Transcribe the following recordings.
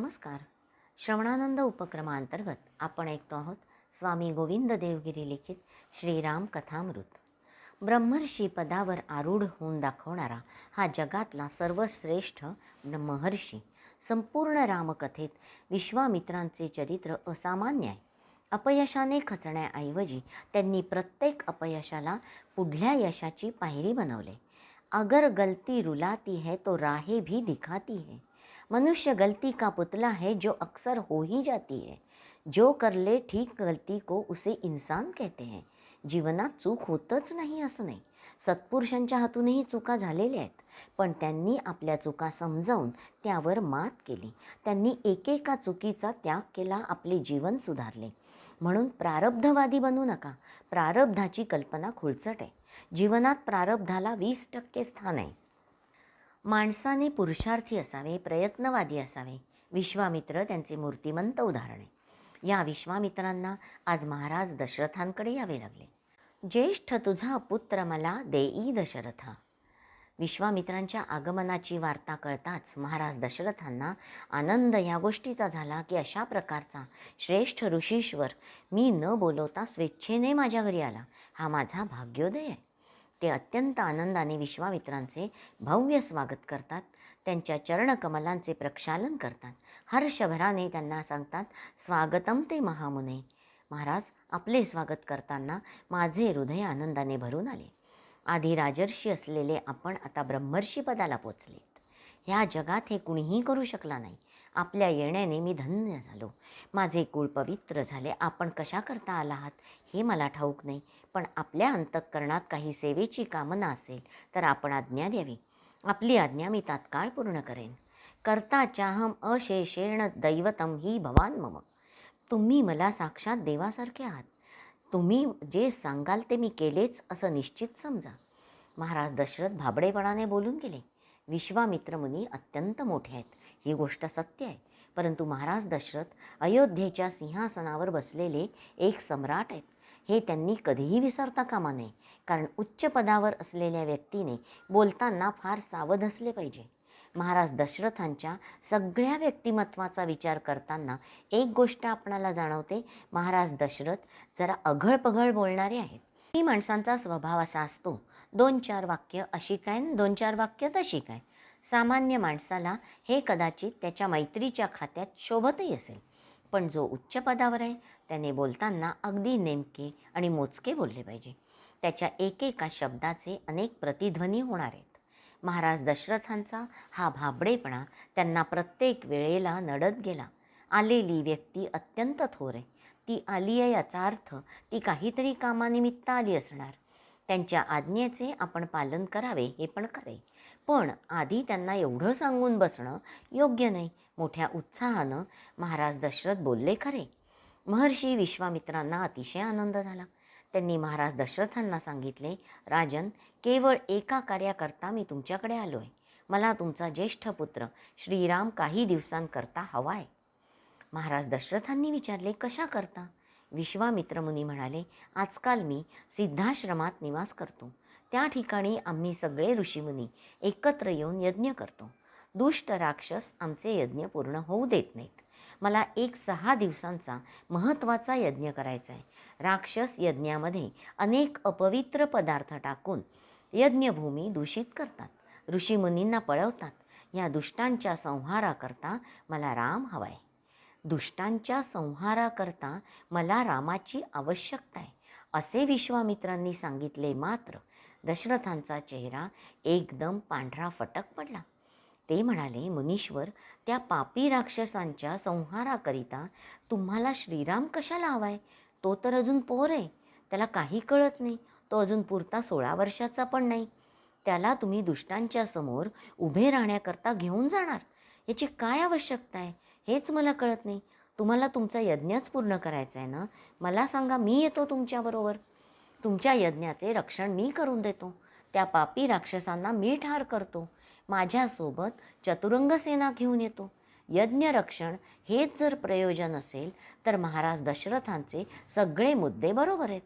नमस्कार. श्रवणानंद उपक्रमांतर्गत आपण ऐकतो आहोत स्वामी गोविंद देवगिरी लिखित श्रीराम कथामृत. ब्रह्मर्षी पदावर आरूढ होऊन दाखवणारा हा जगातला सर्वश्रेष्ठ ब्रह्महर्षी संपूर्ण रामकथेत विश्वामित्रांचे चरित्र असामान्य आहे. अपयशाने खचण्याऐवजी त्यांनी प्रत्येक अपयशाला पुढल्या यशाची पायरी बनवले. अगर गलती रुलाती है तो राहे भी दिखाती है. मनुष्य गलती का पुतला है जो अक्सर हो ही जाती है? जो कर ले ठीक गलती को उसे इंसान कहते हैं। जीवनात चूक होतच नाही असं नाही. सत्पुरुषांच्या हातूनही चुका झालेल्या आहेत. पण त्यांनी आपल्या चुका समजावून त्यावर मात केली. त्यांनी एकेका चुकीचा त्याग केला आपले जीवन सुधारले. म्हणून प्रारब्धवादी बनू नका. प्रारब्धाची कल्पना खुळचट आहे. जीवनात प्रारब्धाला वीस टक्के स्थान आहे. माणसाने पुरुषार्थी असावे प्रयत्नवादी असावे. विश्वामित्र त्यांचे मूर्तिमंत उदाहरण. आहे या विश्वामित्रांना आज महाराज दशरथांकडे यावे लागले. ज्येष्ठ तुझा पुत्र मला देई दशरथा. विश्वामित्रांच्या आगमनाची वार्ता कळताच महाराज दशरथांना आनंद या गोष्टीचा झाला की अशा प्रकारचा श्रेष्ठ ऋषीश्वर मी न बोलवता स्वेच्छेने माझ्या घरी आला. हा माझा भाग्योदय आहे. ते अत्यंत आनंदाने विश्वामित्रांचे भव्य स्वागत करतात. त्यांच्या चरणकमलांचे प्रक्षालन करतात. हर्षभराने त्यांना सांगतात स्वागतम ते महामुने. महाराज आपले स्वागत करताना माझे हृदय आनंदाने भरून आले. आधी राजर्षी असलेले आपण आता ब्रह्मर्षी पदाला पोचलेत. ह्या जगात हे कुणीही करू शकला नाही. आपल्या येण्याने मी धन्य झालो. माझे कुळ पवित्र झाले. आपण कशा करता आला आहात हे मला ठाऊक नाही. पण आपल्या अंतःकरणात काही सेवेची कामना असेल तर आपण आज्ञा द्यावी. आपली आज्ञा मी तात्काळ पूर्ण करेन. करता चाहम अशेषेण दैवतम ही भवान मम. तुम्ही मला साक्षात देवासारखे आहात. तुम्ही जे सांगाल ते मी केलेच असं निश्चित समजा. महाराज दशरथ भाबडेपणाने बोलून गेले. विश्वामित्र मुनी अत्यंत मोठे आहेत. ही गोष्ट सत्य आहे. परंतु महाराज दशरथ अयोध्येच्या सिंहासनावर बसलेले एक सम्राट आहेत. हे त्यांनी कधीही विसरता कामा नये. कारण उच्च पदावर असलेल्या व्यक्तीने बोलताना फार सावध असले पाहिजे. महाराज दशरथांच्या सगळ्या व्यक्तिमत्वाचा विचार करताना एक गोष्ट आपणाला जाणवते. महाराज दशरथ जरा अघळपघळ बोलणारे आहेत. ही माणसांचा स्वभाव असा असतो. दोन चार वाक्य अशी काय न दोन चार वाक्य तशी काय? सामान्य माणसाला हे कदाचित त्याच्या मैत्रीच्या खात्यात शोभतही असेल. पण जो उच्च पदावर आहे त्याने बोलताना अगदी नेमके आणि मोजके बोलले पाहिजे. त्याच्या एकेका शब्दाचे अनेक प्रतिध्वनी होणार आहेत. महाराज दशरथांचा हा भाबडेपणा त्यांना प्रत्येक वेळेला नडत गेला. आलेली व्यक्ती अत्यंत थोर आहे. ती आली आहे याचा अर्थ ती काहीतरी कामानिमित्त आली असणार. त्यांच्या आज्ञेचे आपण पालन करावे हे पण खरे पण आधी त्यांना एवढं सांगून बसणं योग्य नाही. मोठ्या उत्साहानं महाराज दशरथ बोलले खरे. महर्षी विश्वामित्रांना अतिशय आनंद झाला. त्यांनी महाराज दशरथांना सांगितले राजन केवळ एका कार्याकरता मी तुमच्याकडे आलो आहे मला तुमचा ज्येष्ठ पुत्र श्रीराम काही दिवसांकरता हवा आहे महाराज दशरथांनी विचारले कशा करता? विश्वामित्र मुनी म्हणाले आजकाल मी सिद्धाश्रमात निवास करतो. त्या ठिकाणी आम्ही सगळे ऋषीमुनी एकत्र येऊन यज्ञ करतो. दुष्ट राक्षस आमचे यज्ञ पूर्ण होऊ देत नाहीत. मला एक सहा दिवसांचा महत्त्वाचा यज्ञ करायचा आहे. राक्षस यज्ञामध्ये अनेक अपवित्र पदार्थ टाकून यज्ञभूमी दूषित करतात. ऋषीमुनींना पळवतात. या दुष्टांच्या संहाराकरता मला राम हवाय. दुष्टांच्या संहाराकरता मला रामाची आवश्यकता आहे. असे विश्वामित्रांनी सांगितले मात्र दशरथांचा चेहरा एकदम पांढरा फटक पडला. ते म्हणाले मुनीश्वर त्या पापी राक्षसांच्या संहाराकरिता तुम्हाला श्रीराम कशाला हवाय? तो तर अजून पोर आहे. त्याला काही कळत नाही. तो अजून पुरता सोळा वर्षाचा पण नाही. त्याला तुम्ही दुष्टांच्या समोर उभे राहण्याकरता घेऊन जाणार. याची काय आवश्यकता आहे? हेच मला कळत नाही. तुम्हाला तुमचा यज्ञच पूर्ण करायचा आहे ना? मला सांगा मी येतो तुमच्याबरोबर तुमच्या यज्ञाचे रक्षण मी करून देतो. त्या पापी राक्षसांना मी ठार करतो. माझ्यासोबत चतुरंग सेना घेऊन येतो. यज्ञरक्षण हेच जर प्रयोजन असेल तर महाराज दशरथांचे सगळे मुद्दे बरोबर आहेत.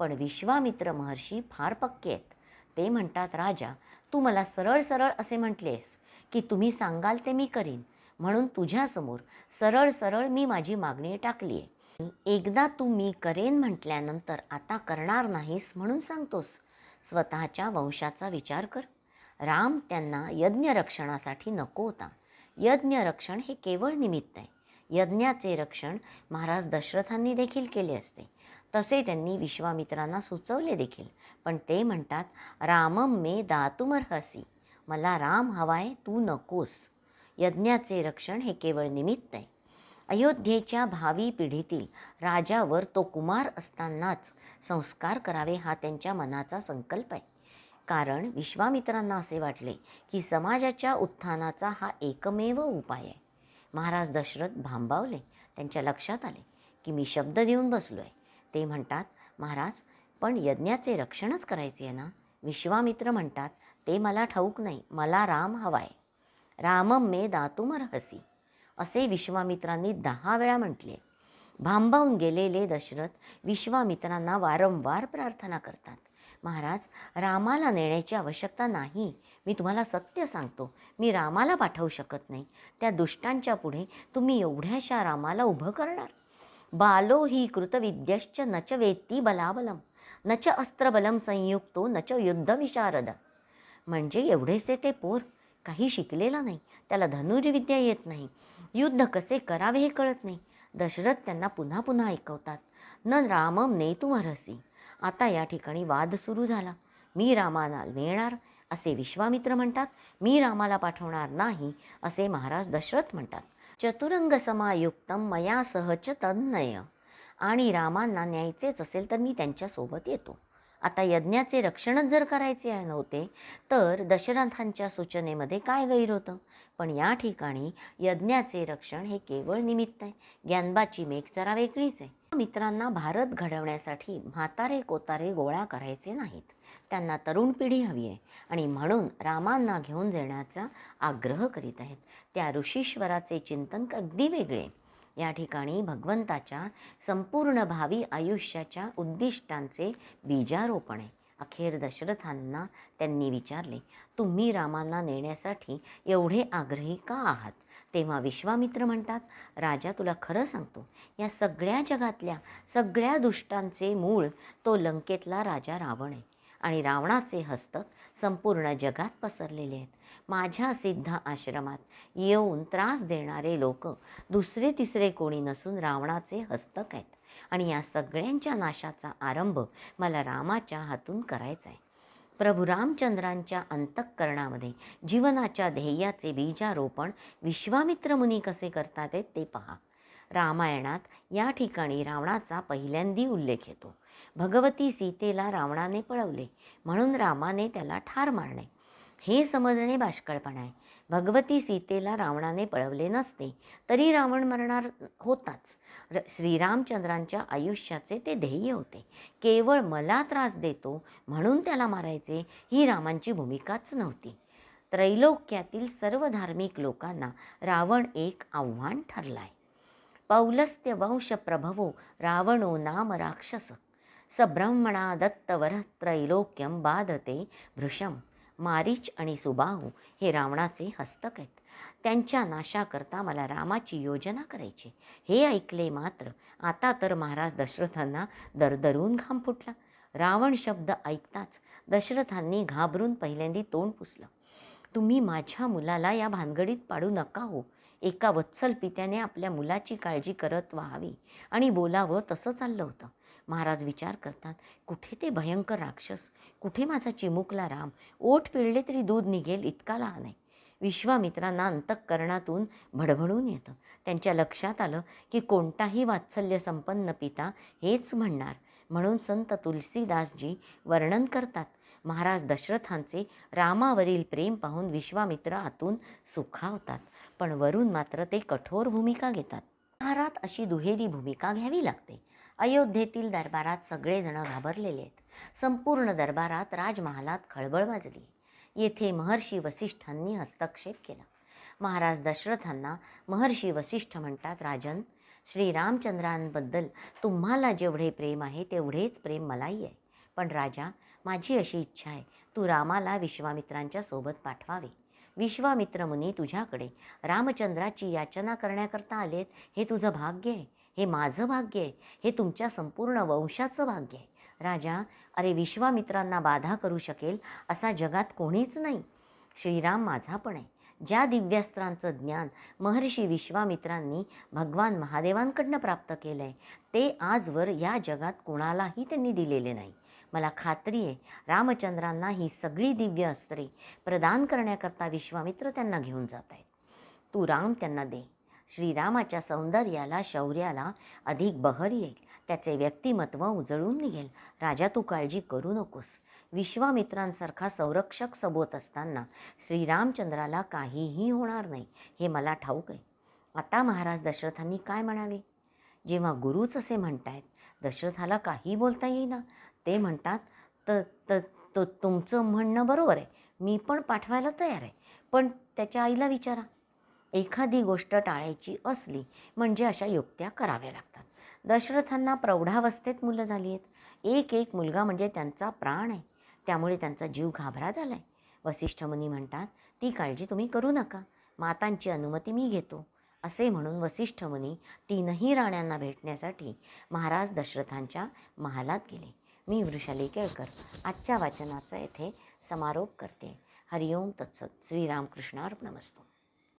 पण विश्वामित्र महर्षी फार पक्के आहेत. ते म्हणतात राजा तू मला सरळ सरळ असे म्हटलेस की तुम्ही सांगाल ते मी करीन. म्हणून तुझ्यासमोर सरळ सरळ मी माझी मागणी टाकली आहे एकदा तू मी करेन म्हटल्यानंतर आता करणार नाहीस म्हणून सांगतोस. स्वतःच्या वंशाचा विचार कर. राम त्यांना यज्ञरक्षणासाठी नको होता. यज्ञरक्षण हे केवळ निमित्त आहे. यज्ञाचे रक्षण महाराज दशरथांनी देखील केले असते. तसे त्यांनी विश्वामित्रांना सुचवले देखील. पण ते म्हणतात रामम मे दातुमर्हसी मला राम हवाय तू नकोस. यज्ञाचे रक्षण हे केवळ निमित्त आहे. अयोध्येच्या भावी पिढीतील राजावर तो कुमार असतानाच संस्कार करावे हा त्यांच्या मनाचा संकल्प आहे. कारण विश्वामित्रांना असे वाटले की समाजाच्या उत्थानाचा हा एकमेव उपाय आहे. महाराज दशरथ भांबावले. त्यांच्या लक्षात आले की मी शब्द देऊन बसलो आहे ते म्हणतात महाराज पण यज्ञाचे रक्षणच करायचे आहे ना? विश्वामित्र म्हणतात ते मला ठाऊक नाही मला राम हवाय. रामम मे दातुमर्हसी. असे विश्वामित्रांनी दहा वेळा म्हटले. भांबावून गेलेले दशरथ विश्वामित्रांना वारंवार प्रार्थना करतात. महाराज रामाला नेण्याची आवश्यकता नाही. मी तुम्हाला सत्य सांगतो. मी रामाला पाठवू शकत नाही. त्या दुष्टांच्या पुढे तुम्ही एवढ्याशा रामाला उभं करणार. बालो ही कृतविद्यश्च न च वेत्ती बलाबलम. न च अस्त्रबलम संयुक्तो न च युद्धविशारद. म्हणजे एवढेसे ते पोर काही शिकलेला नाही. त्याला धनुर्विद्या येत नाही. युद्ध कसे करावे हे कळत नाही. दशरथ त्यांना पुन्हा पुन्हा ऐकवतात. न रामम नेतुमरसी आता या ठिकाणी वाद सुरू झाला. मी रामाला नेणार असे विश्वामित्र म्हणतात. मी रामाला पाठवणार नाही असे महाराज दशरथ म्हणतात. चतुरंग समायुक्तम मया सहच तन्नय आणि रामांना न्यायचेच असेल तर मी त्यांच्यासोबत येतो. आता यज्ञाचे रक्षणच जर करायचे आहे नव्हते तर दशरथांच्या सूचनेमध्ये काय गैर होतं? पण या ठिकाणी यज्ञाचे रक्षण हे केवळ निमित्त आहे. ज्ञानबाची मेघ जरा वेगळीच आहे. मित्रांना भारत घडवण्यासाठी म्हातारे कोतारे गोळा करायचे नाहीत. त्यांना तरुण पिढी हवी आहे आणि म्हणून रामांना घेऊन जाण्याचा आग्रह करीत आहेत. त्या ऋषीश्वराचे चिंतन अगदी वेगळे या ठिकाणी भगवंताच्या संपूर्ण भावी आयुष्याच्या उद्दिष्टांचे बीजारोपण आहे. अखेर दशरथांना त्यांनी विचारले तुम्ही रामांना नेण्यासाठी एवढे आग्रही का आहात? तेव्हा विश्वामित्र म्हणतात राजा तुला खरं सांगतो या सगळ्या जगातल्या सगळ्या दुष्टांचे मूळ तो लंकेतला राजा रावण आहे. आणि रावणाचे हस्तक संपूर्ण जगात पसरलेले आहेत. माझ्या सिद्ध आश्रमात येऊन त्रास देणारे लोक दुसरे तिसरे कोणी नसून रावणाचे हस्तक आहेत आणि या सगळ्यांच्या नाशाचा आरंभ मला रामाच्या हातून करायचा आहे. प्रभू रामचंद्रांच्या अंतःकरणामध्ये जीवनाच्या ध्येयाचे बीजारोपण विश्वामित्र मुनी कसे करतात ते पहा. रामायणात या ठिकाणी रावणाचा पहिल्यांदी उल्लेख येतो. भगवती सीतेला रावणाने पळवले. म्हणून रामाने त्याला ठार मारणे. हे समजणे बाष्कळपणा आहे. भगवती सीतेला रावणाने पळवले नसते तरी रावण मरणार होताच. र श्रीरामचंद्रांच्या आयुष्याचे ते ध्येय होते. केवळ मला त्रास देतो म्हणून त्याला मारायचे ही रामांची भूमिकाच नव्हती. त्रैलोक्यातील सर्व धार्मिक लोकांना रावण एक आव्हान ठरलाय. पौलस्त्य वंश प्रभवो रावणो नाम राक्षस. सब्रह्मणा दत्तवरः त्रैलोक्यम बाधते भृशम मारीच आणि सुबाहू हे रावणाचे हस्तक आहेत। त्यांच्या नाशाकरता मला रामाची योजना करायची हे ऐकले मात्र आता तर महाराज दशरथांना दरदरून घाम फुटला। रावण शब्द ऐकताच दशरथांनी घाबरून पहिल्यांदी तोंड पुसलं। तुम्ही माझ्या मुलाला या भानगडीत पाडू नका हो। एका वत्सल पित्याने आपल्या मुलाची काळजी करत व्हावी आणि बोलावं तसं चाललं होतं। महाराज विचार करतात कुठे ते भयंकर राक्षस? कुठे माझा चिमुकला राम? ओठ पिळले तरी दूध निघेल इतका लहान आहे. विश्वामित्रांना अंतःकरणातून भडभडून येतं. त्यांच्या लक्षात आलं की कोणताही वात्सल्य संपन्न पिता हेच म्हणणार. म्हणून संत तुलसीदासजी वर्णन करतात महाराज दशरथांचे रामावरील प्रेम पाहून विश्वामित्र आतून सुखावतात पण वरून मात्र ते कठोर भूमिका घेतात. महारात अशी दुहेरी भूमिका घ्यावी लागते. अयोध्येतील दरबारात सगळेजण घाबरलेले आहेत. संपूर्ण दरबारात राजमहालात खळबळ वाजली. येथे महर्षी वसिष्ठांनी हस्तक्षेप केला. महाराज दशरथांना महर्षी वसिष्ठ म्हणतात राजन श्रीरामचंद्रांबद्दल तुम्हाला जेवढे प्रेम आहे तेवढेच प्रेम मलाही आहे. पण राजा माझी अशी इच्छा आहे तू रामाला विश्वामित्रांच्या सोबत पाठवावे. विश्वामित्र मुनी तुझ्याकडे. रामचंद्राची याचना करण्याकरता आलेत हे तुझं भाग्य आहे. हे माझं भाग्य आहे. हे तुमच्या संपूर्ण वंशाचं भाग्य आहे. राजा अरे विश्वामित्रांना बाधा करू शकेल असा जगात कोणीच नाही. श्रीराम माझा पण आहे. ज्या दिव्यास्त्रांचं ज्ञान महर्षी विश्वामित्रांनी भगवान महादेवांकडनं प्राप्त केलं आहे ते आजवर या जगात कोणालाही त्यांनी दिलेले नाही. मला खात्री आहे रामचंद्रांना ही सगळी दिव्य अस्त्रे प्रदान करण्याकरता विश्वामित्र त्यांना घेऊन जात आहेत तू राम त्यांना दे. श्रीरामाच्या सौंदर्याला शौर्याला अधिक बहर येईल. त्याचे व्यक्तिमत्व उजळून निघेल. राजा तू काळजी करू नकोस. विश्वामित्रांसारखा संरक्षक सबोत असताना श्रीरामचंद्राला काहीही होणार नाही हे मला ठाऊक आहे. आता महाराज दशरथांनी काय म्हणावे? जेव्हा गुरुच असे म्हणतायत दशरथाला काही बोलता येईना. ते म्हणतात तर त तो तुमचं म्हणणं बरोबर आहे. मी पण पाठवायला तयार आहे. पण त्याच्या आईला विचारा. एखादी गोष्ट टाळायची असली म्हणजे अशा युक्त्या कराव्या लागतात. दशरथांना प्रौढावस्थेत मुलं झाली आहेत. एक एक मुलगा म्हणजे त्यांचा प्राण आहे. त्यामुळे त्यांचा जीव घाबरा झाला आहे वसिष्ठ मुनी म्हणतात ती काळजी तुम्ही करू नका. मातांची अनुमती मी घेतो. असे म्हणून वसिष्ठ मुनी तीनही राण्यांना भेटण्यासाठी महाराज दशरथांच्या महालात गेले. मी वृषाली केळकर आजच्या वाचनाचा येथे समारोप करते. हरिओम तत्सत. श्रीरामकृष्णार्पणमस्तू.